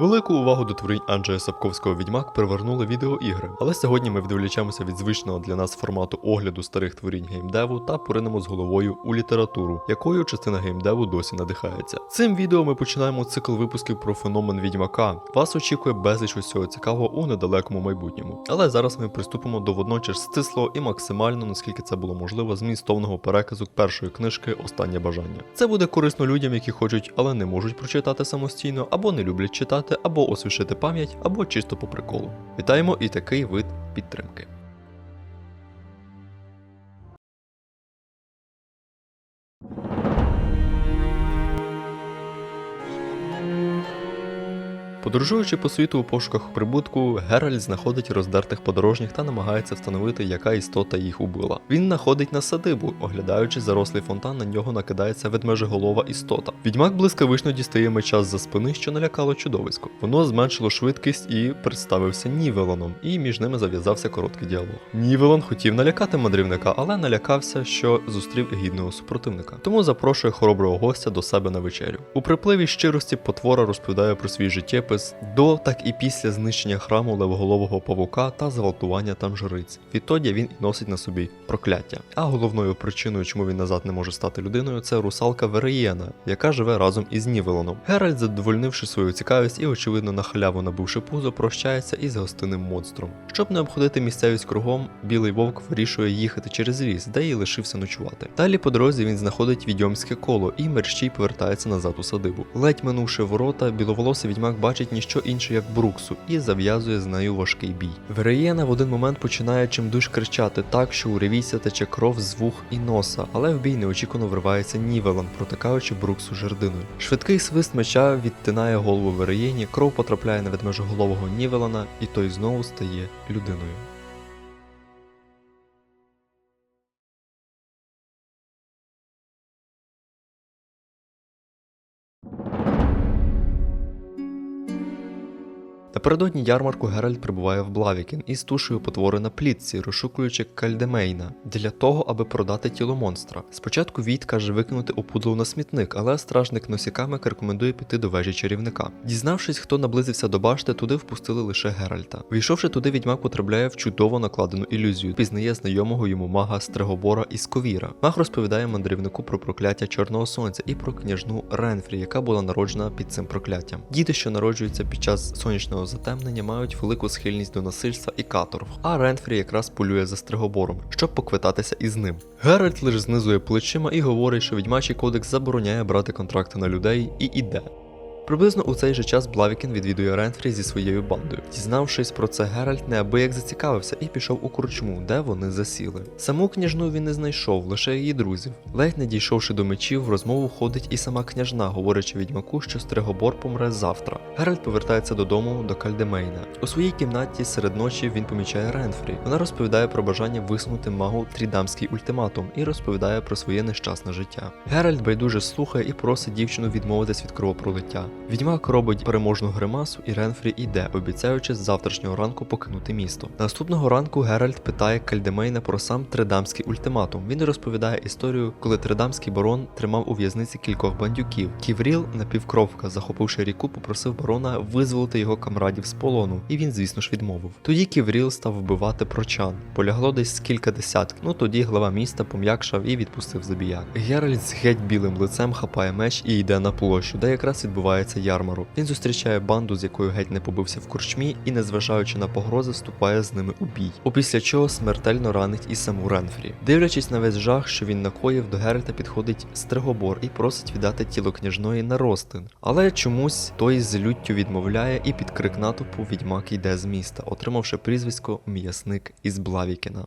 Велику увагу до творінь Анджея Сапковського відьмак привернули відеоігри, але сьогодні ми відволічемося від звичного для нас формату огляду старих творінь геймдеву та поринемо з головою у літературу, якою частина геймдеву досі надихається. Цим відео ми починаємо цикл випусків про феномен відьмака. Вас очікує безліч усього цікавого у недалекому майбутньому. Але зараз ми приступимо до водночас стислого і максимально, наскільки це було можливо, змістовного переказу першої книжки Останнє бажання. Це буде корисно людям, які хочуть, але не можуть прочитати самостійно, або не люблять читати, або освіжити пам'ять, або чисто по приколу. Вітаємо і такий вид підтримки. Подорожуючи по світу у пошуках прибутку, Геральт знаходить роздертих подорожніх та намагається встановити, яка істота їх убила. Він находить на садибу, оглядаючи зарослий фонтан, на нього накидається ведмежеголова істота. Відьмак блискавично дістає меча з-за спини, що налякало чудовисько. Воно зменшило швидкість і представився Нівелоном, і між ними зав'язався короткий діалог. Нівелон хотів налякати мандрівника, але налякався, що зустрів гідного супротивника. Тому запрошує хороброго гостя до себе на вечерю. У припливі щирості потвора розповідає про свій життєпис до, так і після знищення храму левоголового павука та зґвалтування там жриць. Відтоді він і носить на собі прокляття. А головною причиною, чому він назад не може стати людиною, це русалка Вереєна, яка живе разом із Нівелоном. Геральт, задовольнивши свою цікавість і, очевидно, на халяву набивши пузо, прощається із гостинним монстром. Щоб не обходити місцевість кругом, білий вовк вирішує їхати через ліс, де й лишився ночувати. Далі по дорозі він знаходить відьомське коло і мерщій повертається назад у садибу. Ледь минувши ворота, біловолосий відьмак бачить ніщо інше, як Бруксу, і зав'язує з нею важкий бій. Вереєна в один момент починає чимдуж кричати так, що у ревійця тече кров з вух і носа, але в бій неочікувано вривається Нівелан, протикаючи Бруксу жердиною. Швидкий свист меча відтинає голову Вереєні, кров потрапляє на ведмежоголового Нівелана, і той знову стає людиною. Напередодні ярмарку Геральт прибуває в Блавікін із тушею потвори на плітці, розшукуючи Кальдемейна для того, аби продати тіло монстра. Спочатку Війт каже викинути опудло на смітник, але стражник Носікамек рекомендує піти до вежі чарівника. Дізнавшись, хто наблизився до башти, туди впустили лише Геральта. Війшовши туди, відьмак потрапляє в чудово накладену ілюзію, пізнає знайомого йому мага Стрегобора із Ковіра. Маг розповідає мандрівнику про прокляття Чорного Сонця і про княжну Ренфрі, яка була народжена під цим прокляттям. Діти, що народжуються під час сонячного затемнення мають велику схильність до насильства і каторг, а Ренфрі якраз полює за Стригобором, щоб поквитатися із ним. Геральт лише знизує плечима і говорить, що відьмачий кодекс забороняє брати контракти на людей і іде. Приблизно у цей же час Блавікін відвідує Ренфрі зі своєю бандою. Дізнавшись про це, Геральт неабияк зацікавився і пішов у корчму, де вони засіли. Саму княжну він не знайшов, лише її друзів. Ледь не дійшовши до мечів, в розмову входить і сама княжна, говорячи відьмаку, що Стригобор помре завтра. Геральт повертається додому до Кальдемейна. У своїй кімнаті серед ночі він помічає Ренфрі. Вона розповідає про бажання висунути магу трідамський ультиматум і розповідає про своє нещасне життя. Геральт байдуже слухає і просить дівчину відмовитись від кровопролиття. Відьмак робить переможну гримасу, і Ренфрі йде, обіцяючи з завтрашнього ранку покинути місто. Наступного ранку Геральт питає Кальдемейна про сам Тридамський ультиматум. Він розповідає історію, коли Тридамський барон тримав у в'язниці кількох бандюків. Ківріл, напівкровка, захопивши ріку, попросив барона визволити його камрадів з полону, і він, звісно ж, відмовив. Тоді Ківріл став вбивати прочан. Полягло десь кілька десятків. Ну тоді глава міста пом'якшав і відпустив забіяк. Геральт з геть білим лицем хапає меч і йде на площу, де якраз відбувається ярмарок. Він зустрічає банду, з якою геть не побився в корчмі, і, незважаючи на погрози, вступає з ними у бій. Опісля чого смертельно ранить і саму Ренфрі. Дивлячись на весь жах, що він накоїв, до Геральта підходить Стригобор і просить віддати тіло княжної на ростин. Але чомусь той з люттю відмовляє і під крик натовпу відьмак йде з міста, отримавши прізвисько м'ясник із Блавікена.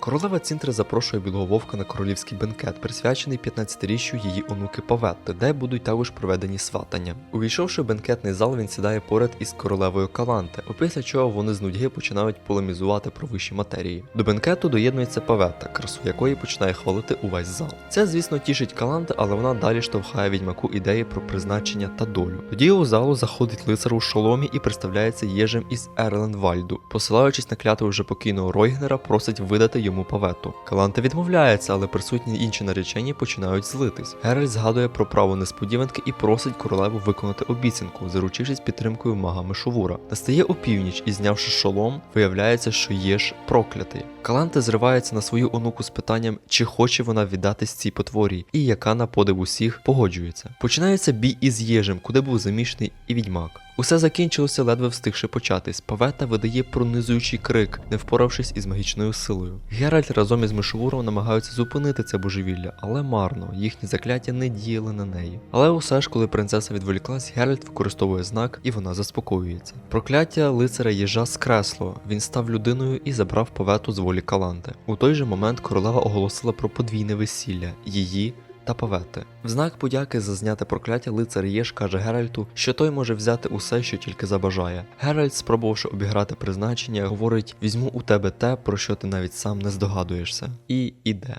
Королева Цінтри запрошує білого вовка на королівський бенкет, присвячений 15-річчю її онуки Паветти, де будуть також проведені сватання. Увійшовши в бенкетний зал, він сідає поряд із королевою Каланте, опісля чого вони з нудьги починають полемізувати про вищі матерії. До бенкету доєднується Паветта, красу якої починає хвалити увесь зал. Це, звісно, тішить Каланте, але вона далі штовхає відьмаку ідеї про призначення та долю. Тоді у залу заходить лицар у шоломі і представляється єжем із Ерленвальду. Посилаючись на клятву вже покійного Ройгнера, просить видати йому йому павету. Каланта відмовляється, але присутні інші наречені починають злитись. Геральт згадує про право несподіванки і просить королеву виконати обіцянку, заручившись підтримкою мага Мишовура. Настає опівніч і, знявши шолом, виявляється, що є ж проклятий. Каланта зривається на свою онуку з питанням, чи хоче вона віддатись цій потворі, і яка на подив усіх погоджується. Починається бій із Єжем, куди був замішаний і відьмак. Усе закінчилося, ледве встигши початись. Павета видає пронизуючий крик, не впоравшись із магічною силою. Геральт разом із Мишовуром намагаються зупинити це божевілля, але марно, їхні закляття не діяли на неї. Але усе ж, коли принцеса відволіклась, Геральт використовує знак і вона заспокоюється. Прокляття лицаря їжа скресло. Він став людиною і забрав повету з волі Каланти. У той же момент королева оголосила про подвійне весілля її та Павети. В знак подяки за зняте прокляття лицар Єш каже Геральту, що той може взяти усе, що тільки забажає. Геральт, спробувавши обіграти призначення, говорить: візьму у тебе те, про що ти навіть сам не здогадуєшся, і іде.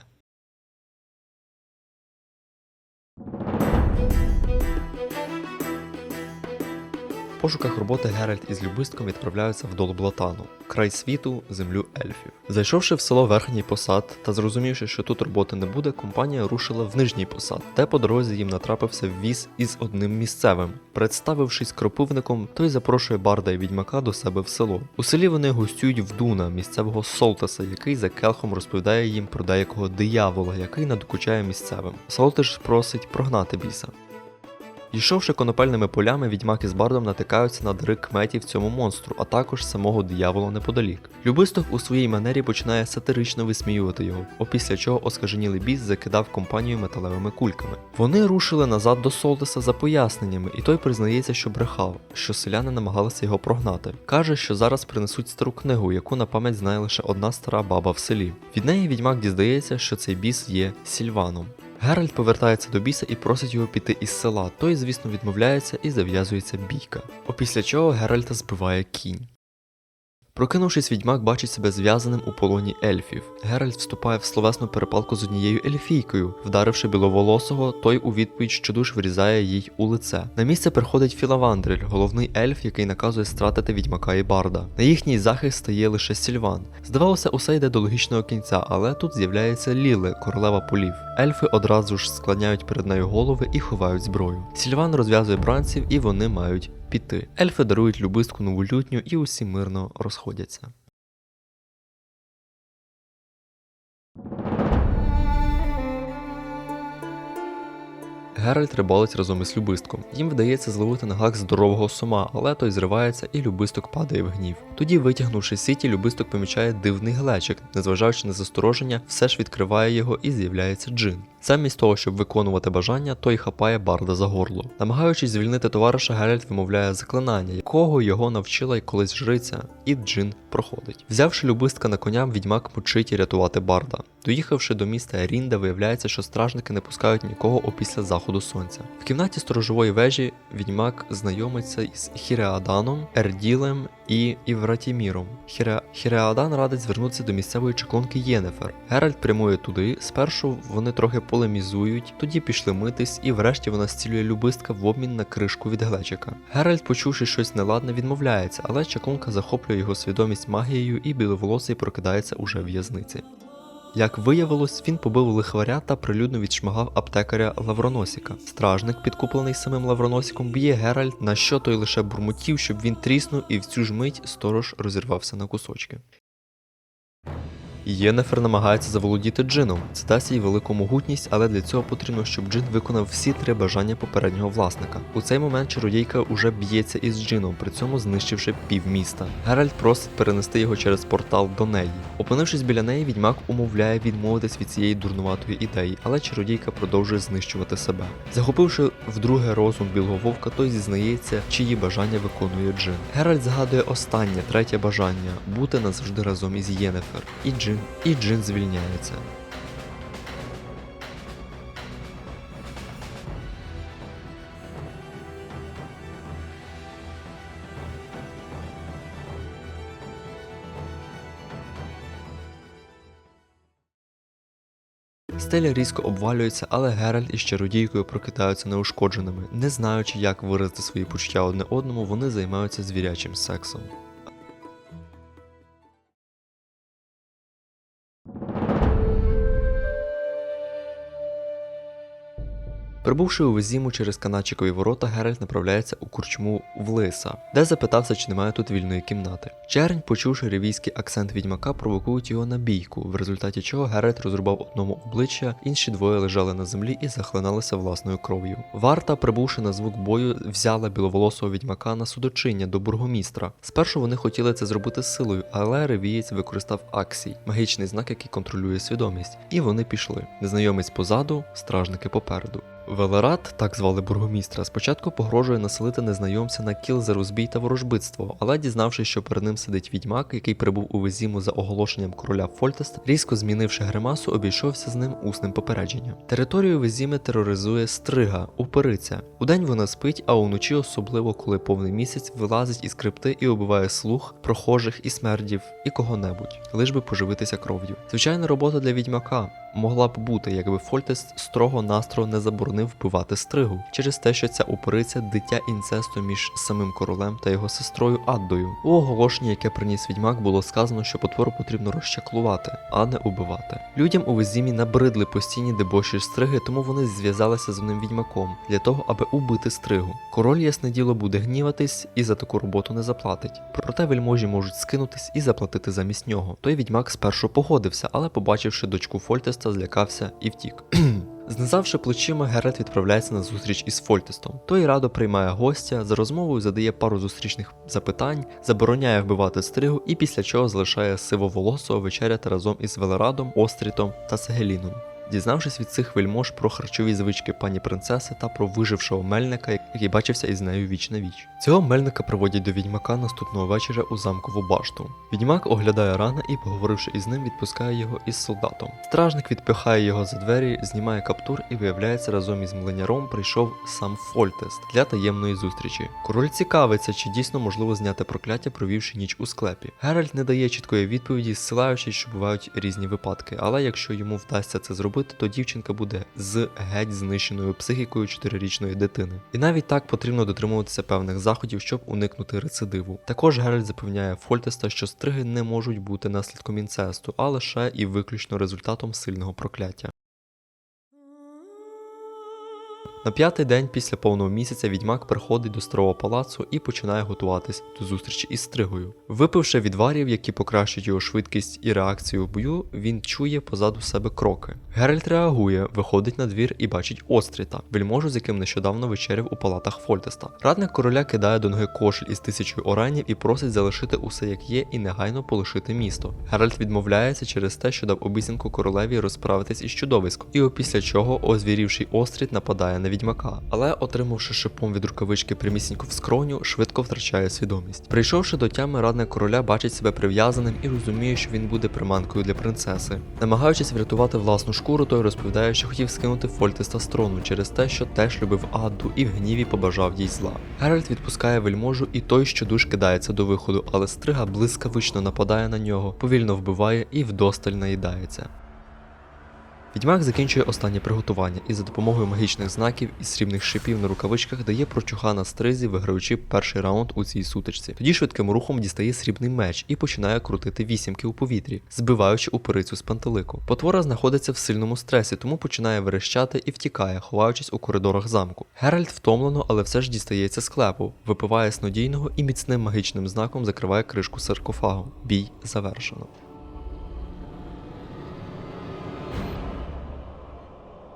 Пошуках роботи Геральт із любистком відправляються в Долблатану, край світу, землю ельфів. Зайшовши в село Верхній Посад та зрозумівши, що тут роботи не буде, компанія рушила в Нижній Посад, де по дорозі їм натрапився віз із одним місцевим. Представившись кропивником, той запрошує барда і відьмака до себе в село. У селі вони гостюють в Дуна, місцевого Солтаса, який за келхом розповідає їм про деякого диявола, який надокучає місцевим. Солтиш просить прогнати біса. Йшовши конопельними полями, відьмак із бардом натикаються на дари кметів цьому монстру, а також самого диявола неподалік. Любисток у своїй манері починає сатирично висміювати його, опісля чого оскаженілий біс закидав компанію металевими кульками. Вони рушили назад до Солтеса за поясненнями, і той признається, що брехав, що селяни намагалися його прогнати. Каже, що зараз принесуть стару книгу, яку на пам'ять знає лише одна стара баба в селі. Від неї відьмак дізнається, що цей біс є Сільваном. Геральт повертається до біса і просить його піти із села. Той, звісно, відмовляється і зав'язується бійка. Опісля чого Геральта збиває кінь. Прокинувшись, відьмак бачить себе зв'язаним у полоні ельфів. Геральт вступає в словесну перепалку з однією ельфійкою, вдаривши біловолосого, той у відповідь щодуш врізає їй у лице. На місце приходить Філавандрель, головний ельф, який наказує стратити відьмака і барда. На їхній захист стає лише Сільван. Здавалося, усе йде до логічного кінця, але тут з'являється Ліле, королева полів. Ельфи одразу ж склоняють перед нею голови і ховають зброю. Сільван розв'язує бранців, і вони мають піти. Ельфи дарують любистку нову лютню і усі мирно розходяться. Геральт рибалить разом із любистком. Їм вдається зловити на гак здорового сома, але той зривається і любисток падає в гнів. Тоді, витягнувши сіті, любисток помічає дивний глечик. Незважаючи на застороження, все ж відкриває його і з'являється джин. Замість того, щоб виконувати бажання, той хапає барда за горло. Намагаючись звільнити товариша, Геральт вимовляє заклинання, якого його навчила й колись жриця, і джин проходить. Взявши любистка на коня, відьмак мучить рятувати барда. Доїхавши до міста Рінда, виявляється, що стражники не пускають нікого опісля заходу сонця. В кімнаті сторожової вежі відьмак знайомиться із Хіреаданом, Ерділем і Івратіміром. Хіре... Хіреадан радить звернутися до місцевої чаклунки Єнефер. Геральт прямує туди. Спершу вони трохи полемізують, тоді пішли митись, і врешті вона зцілює любистка в обмін на кришку від глечика. Геральт, почувши щось неладне, відмовляється, але чаклунка захоплює його свідомість магією, і біловолосий прокидається уже в в'язниці. Як виявилось, він побив лихваря та прилюдно відшмагав аптекаря Лавроносіка. Стражник, підкуплений самим Лавроносіком, б'є Геральт, на що той лише бурмотів, щоб він тріснув, і в цю ж мить сторож розірвався на кусочки. Єнефер намагається заволодіти джином. Це дасть їй велику могутність, але для цього потрібно, щоб джин виконав всі три бажання попереднього власника. У цей момент чародійка уже б'ється із джином, при цьому знищивши пів міста. Геральт просить перенести його через портал до неї. Опинившись біля неї, відьмак умовляє відмовитись від цієї дурнуватої ідеї, але чародійка продовжує знищувати себе. Захопивши вдруге розум білого вовка, той зізнається, чиї бажання виконує джин. Геральт згадує останнє, третє бажання бути назавжди разом із Єнефер. І джин, і джин звільняється. Стеля різко обвалюється, але Геральт із чародійкою прокидаються неушкодженими. Не знаючи, як виразити свої почуття одне одному, вони займаються звірячим сексом. Прибувши у Везіму через каначикові ворота, Геральт направляється у курчму в Лиса, де запитався, чи немає тут вільної кімнати. Чернь, почувши ревійський акцент відьмака, провокують його на бійку, в результаті чого Геральт розрубав одному обличчя, інші двоє лежали на землі і захлиналися власною кров'ю. Варта, прибувши на звук бою, взяла біловолосого відьмака на судочиння до бургомістра. Спершу вони хотіли це зробити силою, але ревієць використав аксій, магічний знак, який контролює свідомість, і вони пішли. Незнайомець позаду, стражники попереду. Велерат, так звали бургомістра, спочатку погрожує населити незнайомця на кіл за розбій та ворожбитство, але дізнавшись, що перед ним сидить відьмак, який прибув у Везіму за оголошенням короля Фольтеста, різко змінивши гримасу, обійшовся з ним усним попередженням. Територію Везіми тероризує стрига, упириця. Удень вона спить, а уночі, особливо коли повний місяць, вилазить із крипти і убиває слух, прохожих і смердів, і кого-небудь, лиш би поживитися кров'ю. Звичайна робота для відьмака могла б бути, якби Фольтест строго настрого не заборонив вбивати стригу через те, що ця упориця дитя інцесту між самим королем та його сестрою Аддою. У оголошенні, яке приніс відьмак, було сказано, що потвору потрібно розчаклувати, а не убивати. Людям у Везімі набридли постійні дебоші стриги, тому вони зв'язалися з ним відьмаком для того, аби убити стригу. Король, ясне діло, буде гніватись і за таку роботу не заплатить. Проте вельможі можуть скинутись і заплатити замість нього. Той відьмак спершу погодився, але побачивши дочку Фольтеста, злякався і втік. Знизавши плечима, Герет відправляється на зустріч із Фольтестом. Той радо приймає гостя, за розмовою задає пару зустрічних запитань, забороняє вбивати стригу і після чого залишає сивоволосого вечеряти разом із Велерадом, Острітом та Сегеліном. Дізнавшись від цих вельмож про харчові звички пані принцеси та про вижившого мельника, який бачився із нею віч на віч. Цього мельника проводять до відьмака наступного вечора у замкову башту. Відьмак оглядає рана і, поговоривши із ним, відпускає його із солдатом. Стражник відпихає його за двері, знімає каптур і виявляється, разом із млиняром прийшов сам Фольтест для таємної зустрічі. Король цікавиться, чи дійсно можливо зняти прокляття, провівши ніч у склепі. Геральт не дає чіткої відповіді, зсилаючись, що бувають різні випадки, але якщо йому вдасться це зробити, то дівчинка буде з геть знищеною психікою чотирирічної дитини. І навіть так потрібно дотримуватися певних заходів, щоб уникнути рецидиву. Також Геральт запевняє Фольтеста, що стриги не можуть бути наслідком інцесту, а лише і виключно результатом сильного прокляття. На п'ятий день після повного місяця відьмак приходить до старого палацу і починає готуватись до зустрічі із стригою. Випивши відварів, які покращують його швидкість і реакцію в бою, він чує позаду себе кроки. Геральт реагує, виходить на двір і бачить Остріта, вельможу, з яким нещодавно вечеряв у палатах Фольтеста. Радник короля кидає до ноги кошель із тисячою оранів і просить залишити усе як є і негайно полишити місто. Геральт відмовляється через те, що дав обіцянку королеві розправитись із чудовиськом, і опісля чого озвірівший Остріт нападає на відьмака, але, отримавши шипом від рукавички примісінько в скроню, швидко втрачає свідомість. Прийшовши до тями, радник короля бачить себе прив'язаним і розуміє, що він буде приманкою для принцеси. Намагаючись врятувати власну шкуру, той розповідає, що хотів скинути Фольтеста з трону через те, що теж любив Адду і в гніві побажав їй зла. Геральт відпускає вельможу, і той щодуж кидається до виходу, але стрига блискавично нападає на нього, повільно вбиває і вдосталь наїдається. Відьмак закінчує останнє приготування і за допомогою магічних знаків і срібних шипів на рукавичках дає прочуха на стризі, виграючи перший раунд у цій сутичці. Тоді швидким рухом дістає срібний меч і починає крутити вісімки у повітрі, збиваючи упирицю з пантелику. Потвора знаходиться в сильному стресі, тому починає верещати і втікає, ховаючись у коридорах замку. Геральт втомлено, але все ж дістається склепу, випиває снодійного і міцним магічним знаком закриває кришку саркофагу. Бій завершено.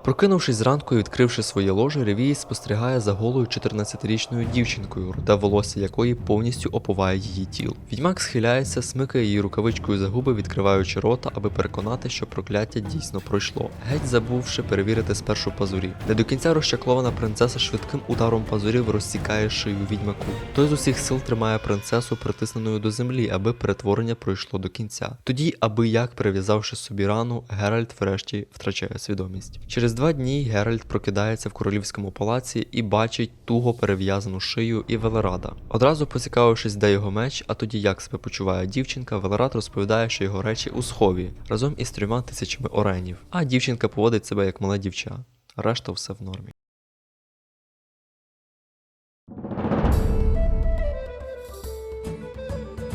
Прокинувшись зранку і відкривши своє ложе, Ревій спостерігає за голою 14-річною дівчинкою, руде волосся якої повністю оповає її тіл. Відьмак схиляється, смикає її рукавичкою за губи, відкриваючи рота, аби переконати, що прокляття дійсно пройшло. Геть забувши перевірити спершу пазурі. Не до кінця розчаклована принцеса швидким ударом пазурів розсікає шию відьмаку. Той з усіх сил тримає принцесу притисненою до землі, аби перетворення пройшло до кінця. Тоді, аби як перев'язавши собі рану, Геральт врешті втрачає свідомість. Через два дні Геральт прокидається в королівському палаці і бачить туго перев'язану шию і Велерада. Одразу поцікавившись, де його меч, а тоді як себе почуває дівчинка, Велерад розповідає, що його речі у схові разом із трьома тисячами оренів. А дівчинка поводить себе як мала дівча. Решта все в нормі.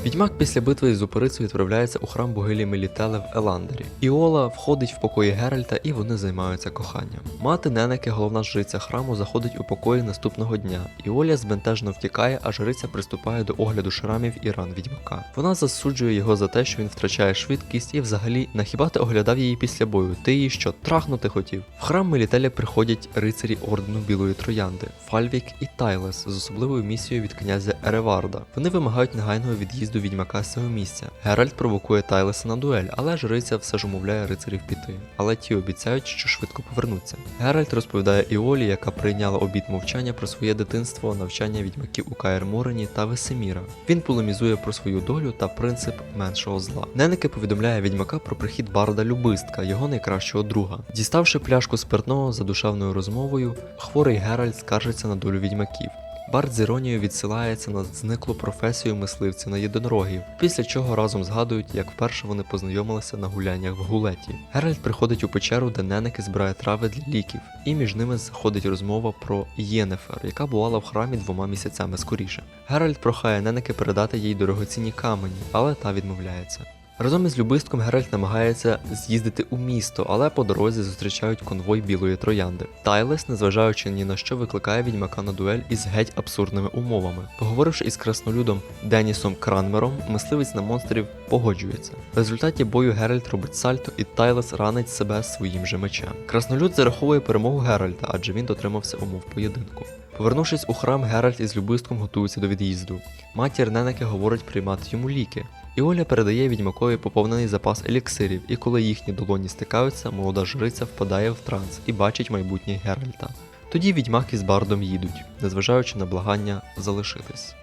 Відьмак після битви з Упорицею відправляється у храм богилі Мелітеле в Еландері. Іола входить в покої Геральта і вони займаються коханням. Мати Ненеки, головна жриця храму, заходить у покої наступного дня. Іоля збентежно втікає, а жриця приступає до огляду шрамів і ран відьмака. Вона засуджує його за те, що він втрачає швидкість і взагалі на хіба ти оглядав її після бою? Ти її що, трахнути хотів? В храм Мелітеля приходять рицарі ордену Білої Троянди, Фальвік і Тайлес з особливою місією від князя Ереварда. Вони вимагають негайного від'їзду відьмака з цього місця. Геральт провокує Тайлеса на дуель, але жриця все ж умовляє рицарів піти. Але ті обіцяють, що швидко повернуться. Геральт розповідає Іолі, яка прийняла обід мовчання про своє дитинство, навчання відьмаків у Каєр Морені та Весеміра. Він полемізує про свою долю та принцип меншого зла. Ненеки повідомляє відьмака про прихід Барда Любистка, його найкращого друга. Діставши пляшку спиртного за душевною розмовою, хворий Геральт скаржиться на долю відьмаків. Бард з іронією відсилається на зниклу професію мисливців на єдинорогів, після чого разом згадують, як вперше вони познайомилися на гуляннях в гулеті. Геральт приходить у печеру, де Ненеки збирає трави для ліків, і між ними заходить розмова про Єнефер, яка бувала в храмі двома місяцями скоріше. Геральт прохає Ненеки передати їй дорогоцінні камені, але та відмовляється. Разом із Любистком Геральт намагається з'їздити у місто, але по дорозі зустрічають конвой білої троянди. Тайлес, незважаючи ні на що, викликає відьмака на дуель із геть абсурдними умовами. Поговоривши із краснолюдом Денісом Кранмером, мисливець на монстрів погоджується. В результаті бою Геральт робить сальто, і Тайлес ранить себе своїм же мечем. Краснолюд зараховує перемогу Геральта, адже він дотримався умов поєдинку. Повернувшись у храм, Геральт із Любистком готується до від'їзду. Матір Ненеки говорить приймати йому ліки. І Оля передає відьмакові поповнений запас еліксирів, і коли їхні долоні стикаються, молода жриця впадає в транс і бачить майбутнє Геральта. Тоді відьмак із бардом їдуть, незважаючи на благання залишитись.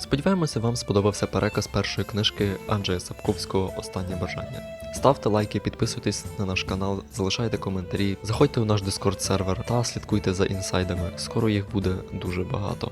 Сподіваємося, вам сподобався переказ першої книжки Анджея Сапковського Останнє бажання. Ставте лайки, підписуйтесь на наш канал, залишайте коментарі, заходьте у наш Discord сервер та слідкуйте за інсайдами. Скоро їх буде дуже багато.